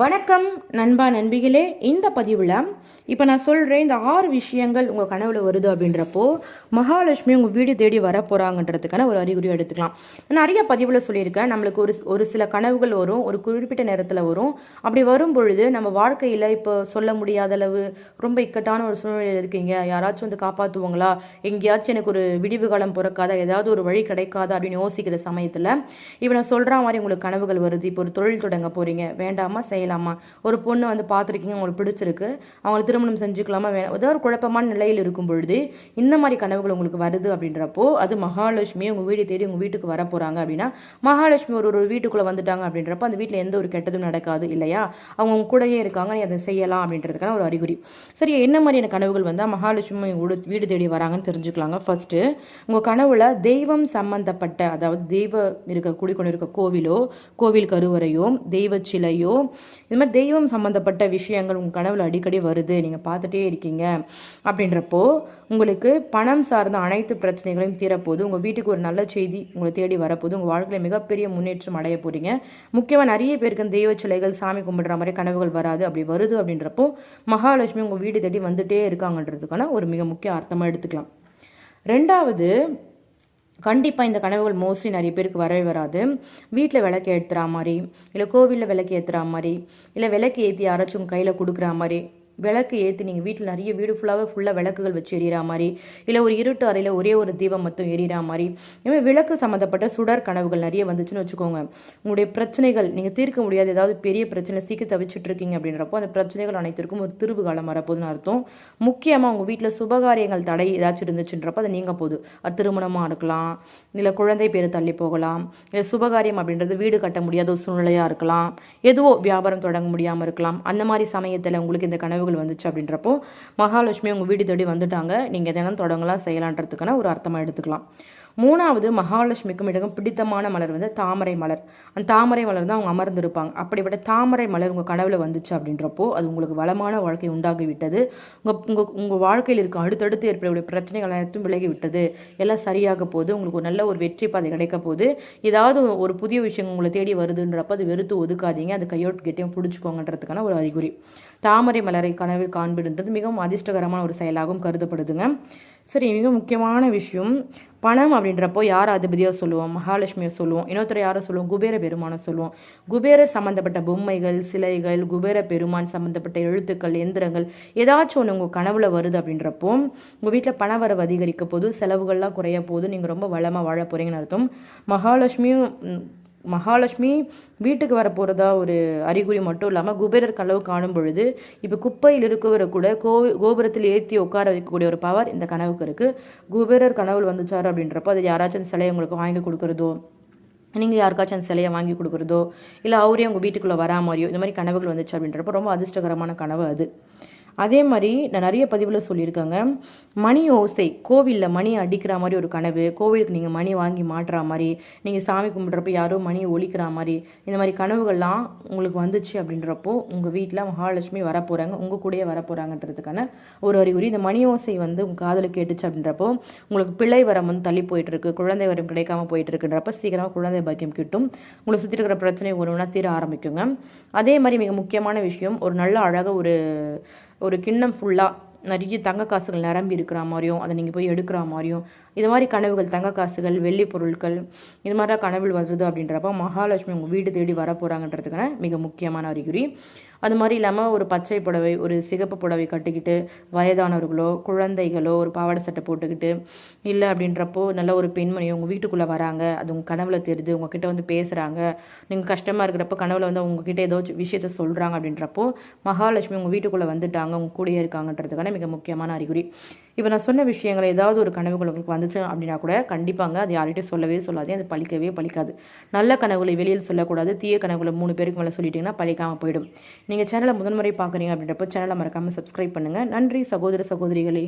வணக்கம் நண்பா நண்பிகளே. இந்த பதிவில் இப்போ நான் சொல்கிறேன் இந்த ஆறு விஷயங்கள் உங்கள் கனவில் வருது அப்படின்றப்போ மகாலட்சுமி உங்கள் வீடு தேடி வர போகிறாங்கன்றதுக்கான ஒரு அறிகுறியை எடுத்துக்கலாம். நான் நிறைய பதிவில் சொல்லியிருக்கேன். நம்மளுக்கு ஒரு ஒரு சில கனவுகள் வரும் ஒரு குறிப்பிட்ட நேரத்தில் வரும். அப்படி வரும் பொழுது நம்ம வாழ்க்கையில் இப்போ சொல்ல முடியாத அளவு ரொம்ப இக்கட்டான ஒரு சூழ்நிலையில் இருக்கீங்க. யாராச்சும் வந்து காப்பாற்றுவாங்களா எங்கேயாச்சும் எனக்கு ஒரு விடிவு காலம் பிறக்காதா? ஏதாவது ஒரு வழி கிடைக்காதா? அப்படின்னு யோசிக்கிற சமயத்தில் இப்போ நான் சொல்கிற மாதிரி உங்களுக்கு கனவுகள் வருது. இப்போ ஒரு தொழில் தொடங்க போகிறீங்க வேண்டாமா? செய்யலாம் ஒரு பொண்ணு வந்து பார்த்துருக்கீங்க உங்களுக்கு பிடிச்சிருக்கு. அவங்களை திருமணம் செஞ்சுக்கலாமா வேணாம். ஏதோ ஒரு குழப்பமான நிலையில் இருக்கும் பொழுது இந்த மாதிரி கனவுகள் உங்களுக்கு வருது அப்படின்றப்போ அது மகாலட்சுமி உங்கள் வீடு தேடி உங்கள் வீட்டுக்கு வர போகிறாங்க அப்படின்னா மகாலட்சுமி ஒரு ஒரு வீட்டுக்குள்ளே வந்துட்டாங்க அப்படின்றப்போ அந்த வீட்டில் எந்த ஒரு கெட்டதும் நடக்காது இல்லையா? அவங்க உங்க கூடயே இருக்காங்க நீ அதை செய்யலாம் அப்படின்றதுக்கான ஒரு அறிகுறி. சரி என்ன மாதிரியான கனவுகள் வந்தால் மகாலட்சுமி வீடு- தேடி வராங்கன்னு தெரிஞ்சுக்கலாங்க. ஃபர்ஸ்ட்டு உங்கள் கனவுல தெய்வம் சம்பந்தப்பட்ட அதாவது தெய்வ இருக்க குடிக்கொண்டு இருக்க கோவிலோ கோவில் கருவறையோ தெய்வ சிலையோ இது மாதிரி தெய்வம் சம்மந்தப்பட்ட விஷயங்கள் உங்கள் கனவுல அடிக்கடி வருது நீங்கள் பார்த்துட்டே இருக்கீங்க அப்படின்றப்போ உங்களுக்கு பணம் சார்ந்த அனைத்து பிரச்சனைகளையும் தீரப்போது உங்கள் வீட்டுக்கு ஒரு நல்ல செய்தி உங்களை தேடி வரப்போது உங்கள் வாழ்க்கையில் மிகப்பெரிய முன்னேற்றம் அடைய போகிறீங்க முக்கியமாக நிறைய பேருக்கு தெய்வ சிலைகள் சாமி கும்பிடுற மாதிரி கனவுகள் வராது அப்படி வருது அப்படின்றப்போ மகாலட்சுமி உங்கள் வீடு தேடி வந்துட்டே இருக்காங்கன்றதுக்கான ஒரு மிக முக்கிய அர்த்தமாக எடுத்துக்கலாம். ரெண்டாவது கண்டிப்பாக இந்த கனவுகள் மோஸ்ட்லி நிறைய பேருக்கு வரவே வராது. வீட்டில் விளக்கு ஏற்றுற மாதிரி இல்லை கோவிலில் விளக்கு ஏற்றுற மாதிரி இல்லை விளக்கு ஏற்றி யாராச்சும் கையில் கொடுக்குற மாதிரி விளக்கு ஏற்றி நீங்கள் வீட்டில் நிறைய வீடு ஃபுல்லாகவே ஃபுல்லாக விளக்குகள் வச்சு எரியற மாதிரி இல்லை ஒரு இருட்டு அறையில் ஒரே ஒரு தீபம் மட்டும் எரியற மாதிரி. இதுமாதிரி விளக்கு சம்மந்தப்பட்ட சுடர் கனவுகள் நிறைய வந்துச்சுன்னு வச்சுக்கோங்க. உங்களுடைய பிரச்சனைகள் நீங்கள் தீர்க்க முடியாத ஏதாவது பெரிய பிரச்சனை சீக்கிரம் தவிச்சிட்டு இருக்கீங்க அப்படின்றப்போ அந்த பிரச்சனைகள் அனைத்திற்கும் ஒரு திருவு காலம் வரப்போதுன்னு அர்த்தம். முக்கியமாக உங்கள் வீட்டில் சுபகாரியங்கள் தடை ஏதாச்சும் இருந்துச்சுன்றப்போ அது நீங்கள் போகுது அது திருமணமாக இருக்கலாம் இல்லை குழந்தை பேர் தள்ளி போகலாம் இல்லை சுபகாரியம் அப்படின்றது வீடு கட்ட முடியாத ஒரு சூழ்நிலையாக இருக்கலாம் எதுவோ வியாபாரம் தொடங்க முடியாமல் இருக்கலாம். அந்த மாதிரி சமயத்தில் உங்களுக்கு இந்த கனவுகள் வந்துச்சு அப்படின்றப்போ மகாலட்சுமி உங்கள் வீடு தேடி வந்துட்டாங்க. நீங்கள் தினம் தொடங்கலாம் செய்யலான்றதுக்கான ஒரு அர்த்தமாக எடுத்துக்கலாம். மூணாவது மகாலட்சுமிக்கும் மிகவும் பிடித்தமான மலர் வந்து தாமரை மலர். அந்த தாமரை மலர் தான் அவங்க அமர்ந்திருப்பாங்க. அப்படிப்பட்ட தாமரை மலர் உங்கள் கனவுல வந்துச்சு அப்படின்றப்போ அது உங்களுக்கு வளமான வாழ்க்கை உண்டாகி விட்டது உங்கள் உங்கள் உங்கள் வாழ்க்கையில் இருக்க அடுத்தடுத்து ஏற்படக்கூடிய பிரச்சனைகள் அனைத்தும் விலகி விட்டது எல்லாம் சரியாக போகுது உங்களுக்கு ஒரு நல்ல ஒரு வெற்றி பாதை கிடைக்க போகுது ஏதாவது ஒரு புதிய விஷயம் உங்களை தேடி வருதுன்றப்ப அது வெறுத்து ஒதுக்காதீங்க. அது கையோட்டு கிட்டையும் பிடிச்சிக்கோங்கன்றதுக்கான ஒரு அறிகுறி. தாமரை மலரை கனவில் காண்பிடுன்றது மிகவும் அதிர்ஷ்டகரமான ஒரு செயலாகவும் கருதப்படுதுங்க. சரி மிக முக்கியமான விஷயம். பணம் அப்படின்றப்போ யார் அதிபதியாக சொல்லுவோம்? மகாலட்சுமியை சொல்லுவோம். இன்னொருத்தர் யாரை சொல்லுவோம்? குபேர பெருமானை சொல்லுவோம். குபேரர் சம்மந்தப்பட்ட பொம்மைகள் சிலைகள் குபேர பெருமான் சம்மந்தப்பட்ட எழுத்துக்கள் எந்திரங்கள் ஏதாச்சும் ஒன்று உங்கள் கனவுல வருது அப்படின்றப்போ உங்கள் வீட்டில் பணவரவு அதிகரிக்க போது செலவுகள்லாம் குறைய போது நீங்கள் ரொம்ப வளமாக வாழ போகிறீங்கன்னு அர்த்தம். மகாலட்சுமியும் மகாலட்சுமி வீட்டுக்கு வர போகிறதா ஒரு அறிகுறி மட்டும் இல்லாமல் குபேரர் கனவு காணும் பொழுது இப்போ குப்பையில் இருக்கவரை கூட கோவி கோபுரத்தில் ஏற்றி உட்கார வைக்கக்கூடிய ஒரு பவர் இந்த கனவுக்கு இருக்குது குபேரர் கனவுல வந்துச்சார் அப்படின்றப்போ அது யாராச்சும் அந்த சிலையை உங்களுக்கு வாங்கி கொடுக்குறதோ நீங்கள் யாருக்காச்சும் அந்த சிலையை வாங்கி கொடுக்குறதோ இல்லை அவரே உங்கள் வீட்டுக்குள்ளே வரா மாதிரியோ இந்த மாதிரி கனவுகள் வந்துச்சு அப்படின்றப்போ ரொம்ப அதிர்ஷ்டகரமான கனவு அது. அதே மாதிரி நான் நிறைய பதிவில் சொல்லியிருக்காங்க. மணி ஓசை கோவிலில் மணி அடிக்கிற மாதிரி ஒரு கனவு கோவிலுக்கு நீங்கள் மணி வாங்கி மாட்டுற மாதிரி நீங்கள் சாமி கும்பிட்றப்ப யாரோ மணி ஒழிக்கிற மாதிரி இந்த மாதிரி கனவுகள்லாம் உங்களுக்கு வந்துச்சு அப்படின்றப்போ உங்கள் வீட்டில் மகாலட்சுமி வரப்போகிறாங்க உங்கள் கூடயே வரப்போகிறாங்கன்றதுக்கான ஒரு அறிகுறி. இந்த மணி ஓசை வந்து உங்கள் காதில் கேட்டுச்சு அப்படின்றப்போ உங்களுக்கு பிள்ளை வரம் வந்து தள்ளி போயிட்டுருக்கு குழந்தை வரம் கிடைக்காம போயிட்டு இருக்குன்றப்ப சீக்கிரமாக குழந்தை பாக்கியம் கிட்டும். உங்களை சுற்றி இருக்கிற பிரச்சனை ஒன்று ஒன்றா தீர ஆரம்பிக்குங்க. அதே மாதிரி மிக முக்கியமான விஷயம் ஒரு நல்ல அழகாக ஒரு ஒரு கிண்ணம் ஃபுல்லாக நிறைய தங்க காசுகள் நிரம்பி இருக்கிற மாதிரியும் அதை நீங்கள் போய் எடுக்கிற மாதிரியும் இது மாதிரி கனவுகள் தங்க காசுகள் வெள்ளி பொருட்கள் இது மாதிரி கனவுகள் வருது அப்படின்றப்ப மகாலட்சுமி உங்கள் வீடு தேடி வர போகிறாங்கன்றதுக்கான மிக முக்கியமான அறிகுறி. அது மாதிரி இல்லாமல் ஒரு பச்சை புடவை ஒரு சிகப்பு புடவை கட்டிக்கிட்டு வயதானவர்களோ குழந்தைகளோ ஒரு பாவாடை சட்டை போட்டுக்கிட்டு இல்லை அப்படின்றப்போ நல்ல ஒரு பெண்மணி உங்கள் வீட்டுக்குள்ளே வராங்க அது உங்கள் கனவுல தெரியுது உங்ககிட்ட வந்து பேசுகிறாங்க நீங்கள் கஷ்டமாக இருக்கிறப்ப கனவுல வந்து உங்ககிட்ட ஏதோ விஷயத்த சொல்கிறாங்க அப்படின்றப்போ மகாலட்சுமி உங்கள் வீட்டுக்குள்ளே வந்துட்டாங்க உங்கள் கூடயே இருக்காங்கன்றதுக்கான மிக முக்கியமான அறிகுறி. இப்போ நான் சொன்ன விஷயங்கள் ஏதாவது ஒரு கனவுகள் உங்களுக்கு வந்துச்சு அப்படின்னா கூட கண்டிப்பாங்க அது யார்கிட்டையும் சொல்லவே சொல்லாதே அது பழிக்கவே பழிக்காது. நல்ல கனவுகளை வெளியில் சொல்லக்கூடாது தீய கனவுகளை மூணு பேருக்கு மேலே சொல்லிட்டீங்கன்னா பழிக்காமல் போயிடும். நீங்கள் சேனலை முதன்முறை பார்க்குறீங்க அப்படின்றப்போ சேனலை மறக்காமல் சப்ஸ்கிரைப் பண்ணுங்கள் நன்றி சகோதர சகோதரிகளே.